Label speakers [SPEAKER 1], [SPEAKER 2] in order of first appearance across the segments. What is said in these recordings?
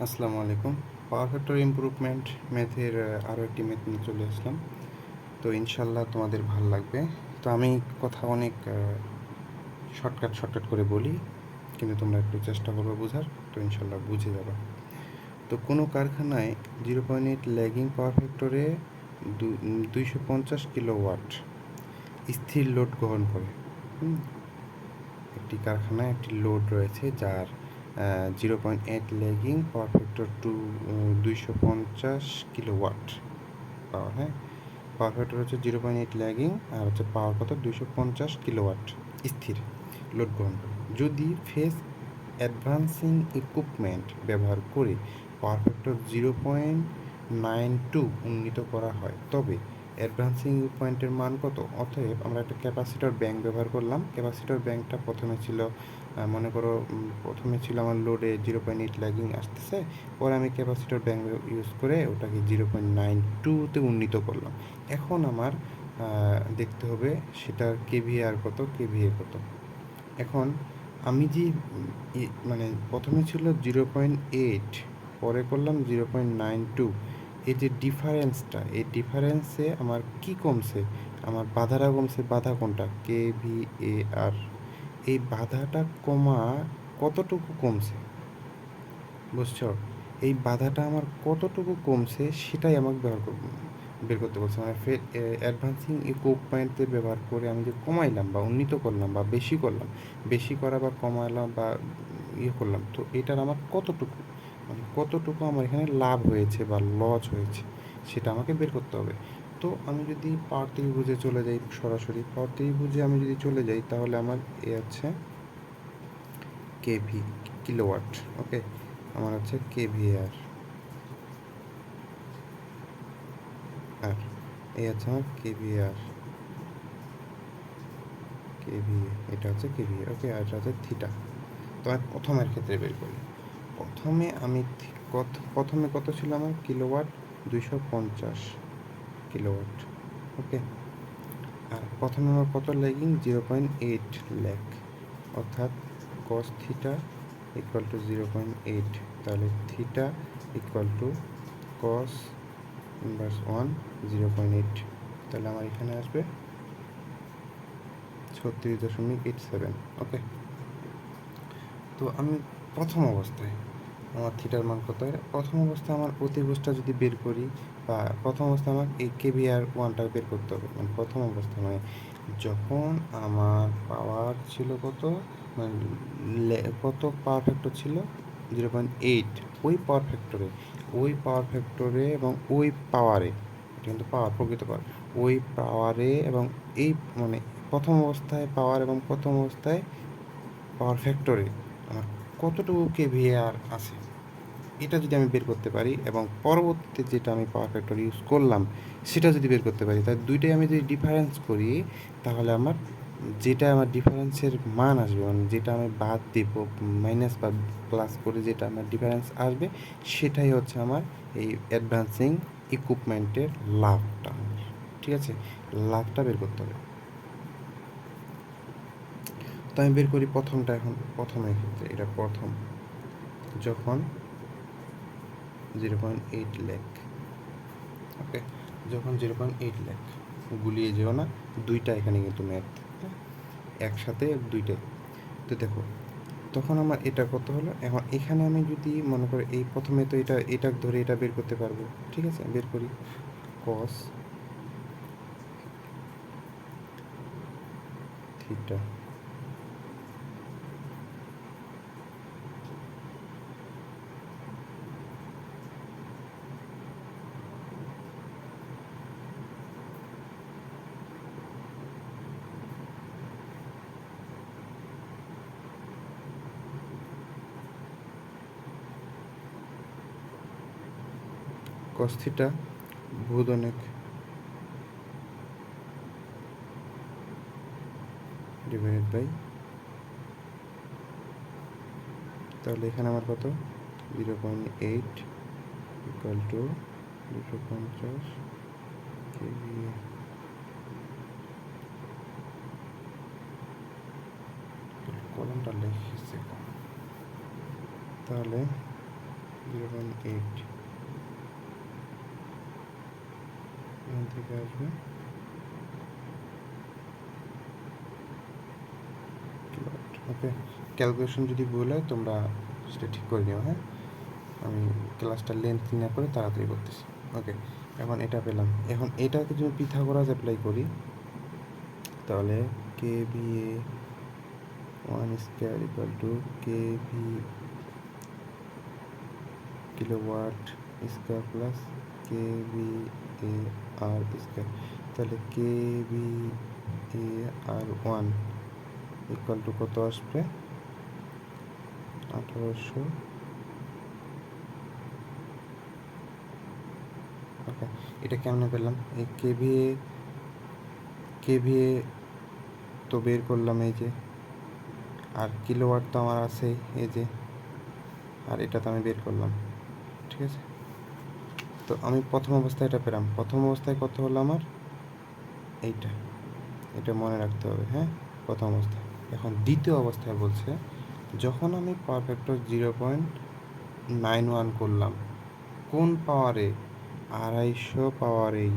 [SPEAKER 1] আসসালামু আলাইকুম। Power factor improvement ম্যাথের আরও একটি ম্যাথ নিয়ে চলে আসলাম। তো ইনশাল্লাহ তোমাদের ভালো লাগবে। তো আমি কথা অনেক শর্টকাট শর্টকাট করে বলি, কিন্তু তোমরা একটু চেষ্টা করবে বোঝার, তো ইনশাল্লাহ বুঝে যাবে। তো কোনো কারখানায় জিরো পয়েন্ট ল্যাগিং পাওয়ার ফ্যাক্টরে দুইশো পঞ্চাশ কিলো ওয়াট স্থির লোড গ্রহণ করে। একটি কারখানায় একটি লোড রয়েছে যার zero point eight lagging power factor to দুইশো পঞ্চাশ কিলো ওয়াট পাওয়ার হ্যাঁ? পাওয়ার ফ্যাক্টর হচ্ছে জিরো পয়েন্ট এইট ল্যাগিং আর হচ্ছে পাওয়ার কত? দুইশো পঞ্চাশ কিলো ওয়াট স্থির লোড গ্রহণ করে। যদি ফেস অ্যাডভান্সিং ইকুইপমেন্ট ব্যবহার করে power factor zero point nine two উন্নীত করা হয়, তবে অ্যাডভান্সিং পয়েন্টের মান কত? অতএব আমরা একটা ক্যাপাসিটর ব্যাংক ব্যবহার করলাম। ক্যাপাসিটর ব্যাংকটা প্রথমে ছিল মনে করো প্রথমে ছিল আমার লোডে জিরো পয়েন্ট এইট ল্যাগিং আসতেছে। পরে আমি ক্যাপাসিটর ব্যাংক ইউজ করে ওটাকে জিরো পয়েন্ট নাইন টুতে উন্নীত করলাম। এখন আমার দেখতে হবে সেটার কেভিআর কত কেভিএ কত। এখন আমি যে মানে প্রথমে ছিল জিরো পয়েন্ট এইট, পরে করলাম জিরো পয়েন্ট নাইন টু। এই যে ডিফারেন্সটা এই ডিফারেন্সে আমার কি কমছে? আমার বাধাটা কমছে, বাধা কোনটা? কে ভি এ আর এই বাধাটা কমা কতটুকু কমছে? বুঝছ? এই বাধাটা আমার কতটুকু কমছে সেটাই আমাকে ব্যবহার করব বের করতে বলছে। মানে ফের অ্যাডভান্সিং ইকুইপমেন্টের ব্যবহার করে আমি যে কমাইলাম বা উন্নীত করলাম বা বেশি করলাম, বেশি করা বা কমালাম বা ইয়ে করলাম, তো এটার আমার কতটুকু? মানে কতটুকু আমার এখানে লাভ হয়েছে বা লস হয়েছে, সেটা আমাকে বের করতে হবে। তো আমি যদি পাওয়ার ত্রিভুজে চলে যাই সরাসরি, পাওয়ার ত্রিভুজে আমি যদি চলে যাই, তাহলে আমার এ আছে কেভি কিলোওয়াট, ওকে? আমার হচ্ছে কেভিআর। আর এই হচ্ছে আমার কেভিআর। কেভিএ এটা হচ্ছে কেভিএ ওকে? আর এটা হচ্ছে থিটা। তো আমি প্রথমের ক্ষেত্রে বের করি। প্রথমে আমি কত প্রথমে কত ছিল আমার? কিলোওয়াট দুইশো পঞ্চাশ কিলোওয়াট, ওকে? আর প্রথমে আমার কত lagging zero point eight lag. অর্থাৎ cos theta equal to zero point eight, তাহলে theta equal to cos inverse one zero point eight. তাহলে আমার এখানে আসবে ছত্রিশ দশমিক এইট সেভেন ওকে? তো আমি প্রথম অবস্থায় আমার থিটার মান কত? হয় প্রথম অবস্থায় আমার অতিভুজটা যদি বের করি বা প্রথম অবস্থায় আমাকে এই কেভিআর ওয়ানটা বের করতে হবে। মানে প্রথম অবস্থায় মানে যখন আমার পাওয়ার ছিল কত? মানে কত পাওয়ার ফ্যাক্টর ছিল? জিরো পয়েন্ট এইট ওই পাওয়ার ফ্যাক্টরে ওই পাওয়ার ফ্যাক্টরে এবং ওই পাওয়ারে এটা কিন্তু পাওয়ার প্রকৃত পাওয়ার ওই পাওয়ারে এবং এই মানে প্রথম অবস্থায় পাওয়ার এবং প্রথম অবস্থায় পাওয়ার ফ্যাক্টরে আমার কতটুকু কেভিআর আছে, এটা যদি আমি বের করতে পারি এবং পরবর্তীতে যেটা আমি পাওয়ার ফ্যাক্টর ইউজ করলাম, সেটা যদি বের করতে পারি, তাহলে দুইটাই আমি যদি ডিফারেন্স করি, তাহলে আমার যেটা আমার ডিফারেন্সের মান আসবে মানে যেটা আমি বাদ দেব মাইনাস বা প্লাস করে যেটা আমার ডিফারেন্স আসবে, সেটাই হচ্ছে আমার এই অ্যাডভান্সিং ইকুইপমেন্টের লাভটা। ঠিক আছে? লাভটা বের করতে হবে। তো আমি বের করি প্রথমটা এখন, প্রথমের ক্ষেত্রে, এটা প্রথম। যখন zero point eight lag okay যখন জিরো পয়েন্ট এইট ল্যাক গুলিয়ে যেও না, দুইটা এখানে কিন্তু ম্যাথ একসাথে দুইটাই। তো দেখো, তখন আমার এটা কত হলো, এখন এখানে আমি যদি মনে করি এই প্রথমে তো এটা এটা ধরে এটা বের করতে পারব, ঠিক আছে? বের করি কস থিটা cos থিটা ভূদনেক ডিভাইডেড বাই তাহলে এখানে আমার কত? Zero point eight equal to দুশো পঞ্চাশ কেভিএ কলমটা লিখেছে। তাহলে জিরো পয়েন্ট এইট। এখান থেকে আসবে। ওকে ক্যালকুলেশন যদি ভুল হয়, তোমরা সেটা ঠিক করে নিও হ্যাঁ? আমি ক্লাসটা লেন্থ না করে তাড়াতাড়ি করতেছি। ওকে, এখন এটা পেলাম। এখন এটাকে যদি পিথাগোরাস অ্যাপ্লাই করি, তাহলে K V A one square equal to K V kilowatt square plus K V A R square তাহলে K V A R one equal to কত আসবে? আঠারোশো। ওকে এটা কেমনে পেলাম? এই কেভিএ কেভিএ তো বের করলাম এই যে। আর কিলোওয়াট তো আমার আছে এই যে। আর এটা তো আমি বের করলাম। তো আমি প্রথম অবস্থায় এটা পেলাম। প্রথম অবস্থায় কত হলো আমার? এইটা। এটা মনে রাখতে হবে হ্যাঁ? প্রথম অবস্থায় এখন দ্বিতীয় অবস্থায় বলছে, যখন আমি power factor zero point nine one করলাম, কোন পাওয়ারে? আড়াইশো পাওয়ারেই।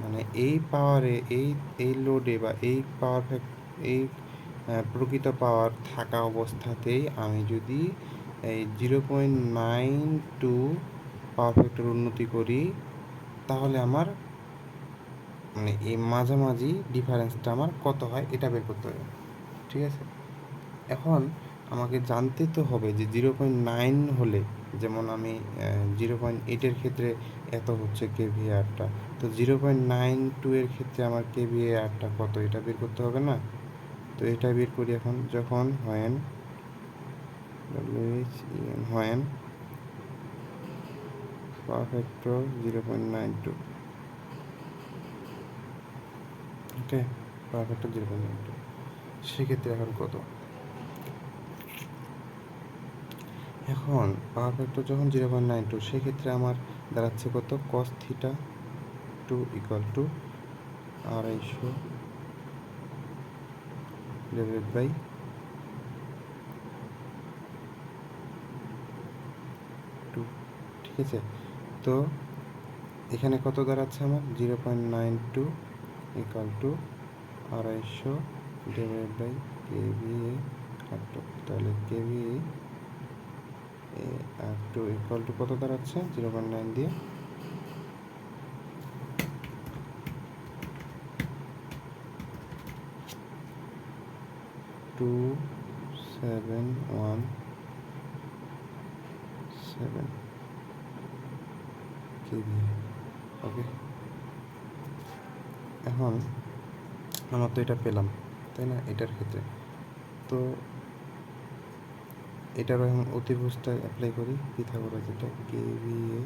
[SPEAKER 1] মানে এই পাওয়ারে, এই এই লোডে বা এই পাওয়ার ফ্যাক্ট এই প্রকৃত পাওয়ার থাকা অবস্থাতেই আমি যদি এই zero point nine two power factor উন্নতি করি, তাহলে আমার মানে এই মাঝামাঝি ডিফারেন্সটা আমার কত হয় এটা বের করতে হবে, ঠিক আছে? এখন আমাকে জানতে তো হবে যে জিরো পয়েন্ট নাইন হলে যেমন আমি জিরো পয়েন্ট এইটের ক্ষেত্রে এত হচ্ছে কেভিআরটা তো জিরো পয়েন্ট নাইন টু এর ক্ষেত্রে আমার কেভিআরটা কত? এটা বের করতে হবে না? তো এটা বের করি এখন যখন হয়েন হয়েন perfect zero point nine two okay perfect zero point nine two সেক্ষেত্রে এখন কত? এখন পাওয়ার ফ্যাক্টর যখন জিরো পয়েন্ট নাইন টু সেক্ষেত্রে আমার দাঁড়াচ্ছে কত? Cos theta two equal to আড়াইশো ডিভাইড বাই টু ঠিক আছে? তো এখানে কত দাঁড়াচ্ছে আমার? Zero point nine two equal to আড়াইশো divide by KVA R two তাহলে KVA A R two equal to কত দাঁড়াচ্ছে? জিরো পয়েন্ট নাইন দিয়ে। Two seven one seven KV okay এখন আমার তো এটা পেলাম, তাই না? এটার ক্ষেত্রে। তো এটারও এখন অতিভুজটা অ্যাপ্লাই করি পিথাগোরাস যেটা K V A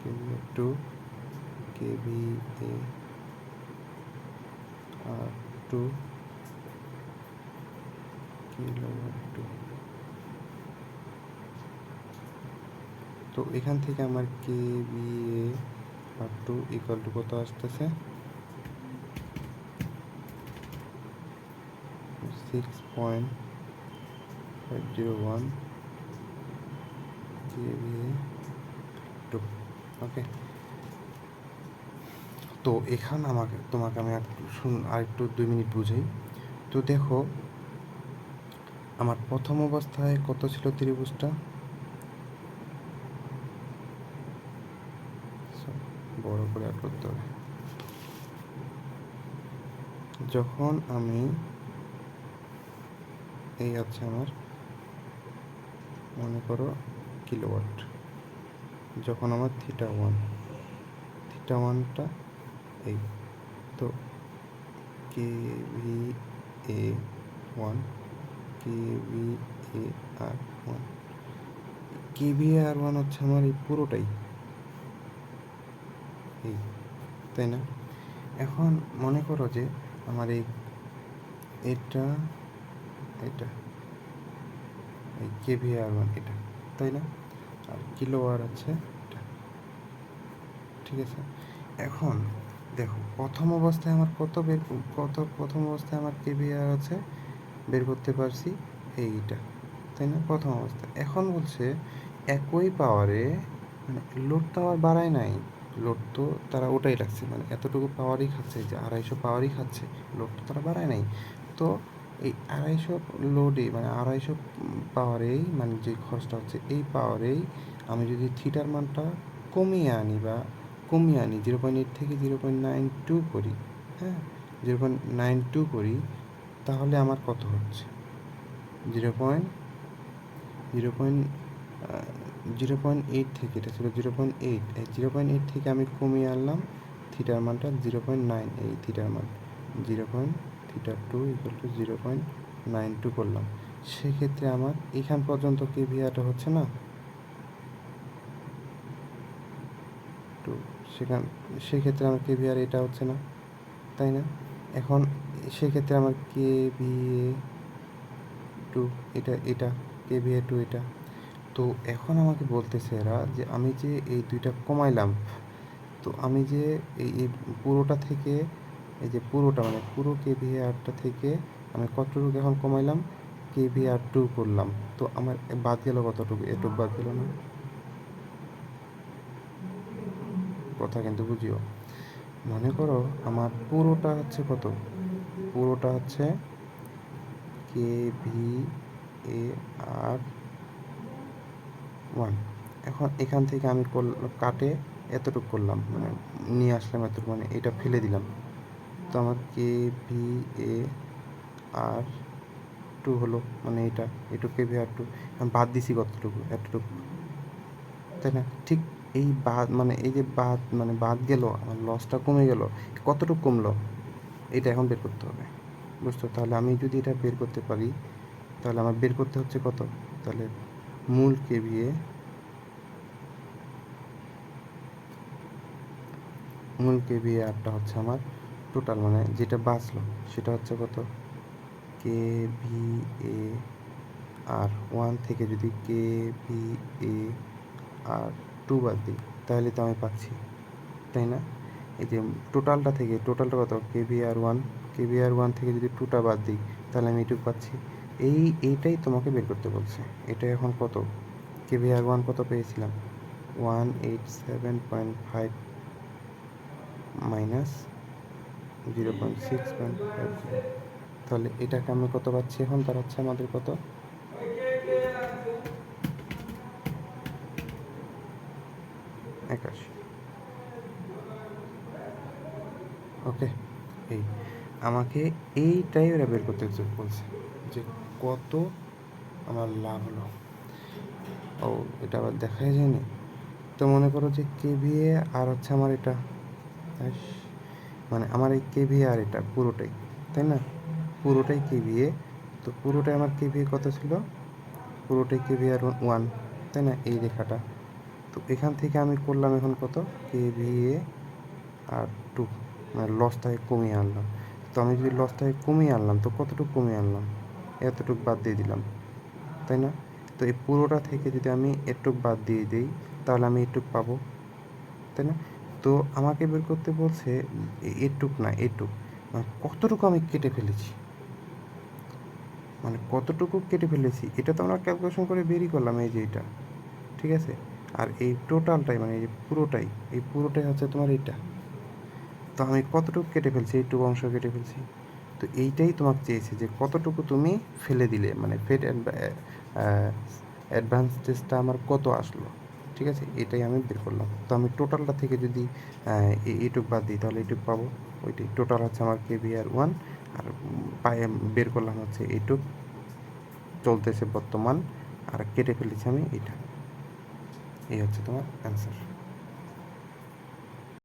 [SPEAKER 1] K V A two K V A R two kilowatt two তো এখান থেকে আমার K V A R two equal to কত আসতেছে? Six point five zero one KVA two okay তো এখানে আমাকে, তোমাকে আমি শুন, আর একটু দুই মিনিট বুঝাই। তো দেখো, আমার প্রথম অবস্থায় কত ছিল ত্রিভুজটা? বড় করে আর করতে হবে। যখন আমি এই আছে আমার, মনে করো কিলোওয়াট, যখন আমার থিটা ওয়ান থিটা ওয়ানটা এই, তো K V A one K V A R one K V R one হচ্ছে আমার এই পুরোটাই। এই, তাই না? এখন মনে করো যে আমার এই, এটা এটা, এই কেভি আর ওয়ান এটা, তাই না? আর কিলো আর আছে এটা, ঠিক আছে? এখন দেখো, প্রথম অবস্থায় আমার কত বের, কত, প্রথম অবস্থায় আমার কেভি আর আছে, বের করতে পারছি এইটা, তাই না? প্রথম অবস্থা। এখন বলছে একই পাওয়ারে মানে লোড তো আবার বাড়ায় নাই লোড তো তারা ওটাই রাখছে মানে এতটুকু পাওয়ারই খাচ্ছে যে আড়াইশো পাওয়ারই খাচ্ছে, লোড তো তারা বাড়ায় নাই। তো এই আড়াইশো লোডে মানে আড়াইশো পাওয়ারেই মানে যে খরচটা হচ্ছে, এই পাওয়ারেই আমি যদি থিটার মানটা কমিয়ে আনি বা কমিয়ে আনি জিরো পয়েন্ট এইট থেকে জিরো পয়েন্ট নাইন টু করি হ্যাঁ জিরো পয়েন্ট নাইন টু করি, তাহলে আমার কত হচ্ছে? Zero point zero point zero point eight থেকে, এটা ছিল জিরো পয়েন্ট এইট, এই জিরো পয়েন্ট এইট থেকে আমি কমিয়ে আনলাম, থিটার মানটা জিরো পয়েন্ট নাইন, এই থিটার মান, জিরো পয়েন্ট থিটার two equal to zero point nine two করলাম। সেক্ষেত্রে আমার এখান পর্যন্ত কে কেভিআরটা হচ্ছে না? টু সেখান, সেক্ষেত্রে আমার কেভিআর এটা হচ্ছে না, তাই না? এখন সেক্ষেত্রে আমার কে ভি এ টু, এটা এটা কে ভিএ টু, এটা। তো এখন আমাকে বলতেছে এরা যে আমি যে এই দুইটা কমাইলাম তো আমি যে এই পুরোটা থেকে, এই যে পুরোটা মানে পুরো কে আরটা থেকে আমি কতটুকু এখন কমাইলাম কে আর টু করলাম। তো আমার বাদ গেল কতটুকু? এটুকু বাদ গেল না? কথা কিন্তু বুঝিও। মনে করো আমার পুরোটা হচ্ছে কত? পুরোটা হচ্ছে কে ভি এ আর ওয়ান এখন এখান থেকে আমি কাটে এতটুকু করলাম মানে নিয়ে আসলাম এতটুকু মানে এটা ফেলে দিলাম। তো আমার K V A R two হলো মানে এটা এটুকু কে ভি আর টু বাদ দিছি কতটুকু, এতটুকু। তাই না? ঠিক এই বাদ মানে এই যে বাদ মানে বাদ গেল, আমার লসটা কমে গেল, কতটুকু কমলো? এটা এখন বের করতে হবে বুঝতো তাহলে আমি যদি এটা বের করতে পারি, তাহলে আমার বের করতে হচ্ছে কত? তাহলে মূল কেভিএ মূল কেভিএ আরটা হচ্ছে আমার টোটাল মানে যেটা বাঁচলো, সেটা হচ্ছে কত? K V A R one থেকে যদি কে ভি এ আর টু বাদ দিই, তাহলে তো আমি পাচ্ছি, তাই না? এই যে টোটালটা থেকে টোটালটা কত? K V R one K V R one থেকে যদি টুটা বাদ দিই, তাহলে আমি এটুকু পাচ্ছি। এই, এইটাই তোমাকে বের করতে বলছে। এটা এখন কত? কে ভি আর ওয়ান কত পেয়েছিলাম? One eight seven point five minus zero point six point five তাহলে এটাকে আমি কত পাচ্ছি এখন? দাঁড়াচ্ছে আমাদের কত? একাশি। ওকে, এই। আমাকে এইটাই ওরা বের করতে বলছে যে কত আমার লাভ হলো। ও, এটা আবার দেখাই যায়নি? তো মনে করো যে কেভিএ আর হচ্ছে আমার এটা মানে আমার এই কেভিএ আর এটা পুরোটাই, তাই না? পুরোটাই কেভিএ তো পুরোটাই আমার কেভিএ কত ছিল? পুরোটাই কেভিএ আর ওয়ান তাই না? এই রেখাটা। তো এখান থেকে আমি করলাম এখন কত? কেভিএ আর টু মানে লসটাকে কমিয়ে আনলাম। তো আমি যদি লসটাকে কমিয়ে আনলাম, তো কতটুকু কমিয়ে আনলাম? এতটুকু বাদ দিয়ে দিলাম, তাই না? তো এই পুরোটা থেকে যদি আমি এটুক বাদ দিয়ে দিই, তাহলে আমি এটুক পাবো, তাই না? তো আমাকে বের করতে বলছে এটুক না এটুক মানে কতটুকু আমি কেটে ফেলেছি? মানে কতটুকু কেটে ফেলেছি? এটা তো আমরা ক্যালকুলেশন করে বেরিয়ে করলাম এই যে এটা, ঠিক আছে? আর এই টোটালটাই মানে এই যে পুরোটাই, এই পুরোটাই হচ্ছে তোমার এইটা তো আমি কতটুকু কেটে ফেলছি? এইটুকু অংশ কেটে ফেলছি। তো এইটাই তোমাকে চেয়েছে যে কতটুকু তুমি ফেলে দিলে মানে ফেড অ্যাডভান্স টেস্টটা আমার কত আসলো? ঠিক আছে? এটাই আমি বের করলাম। তো আমি টোটালটা থেকে যদি এইটুক বাদ দিই, তাহলে এইটুক পাবো। ওইটাই। টোটাল হচ্ছে আমার কেভিআর ওয়ান আর পায়ে বের করলাম হচ্ছে এইটুক। চলতেছে বর্তমান আর কেটে ফেলেছি আমি এটা এই হচ্ছে তোমার অ্যান্সার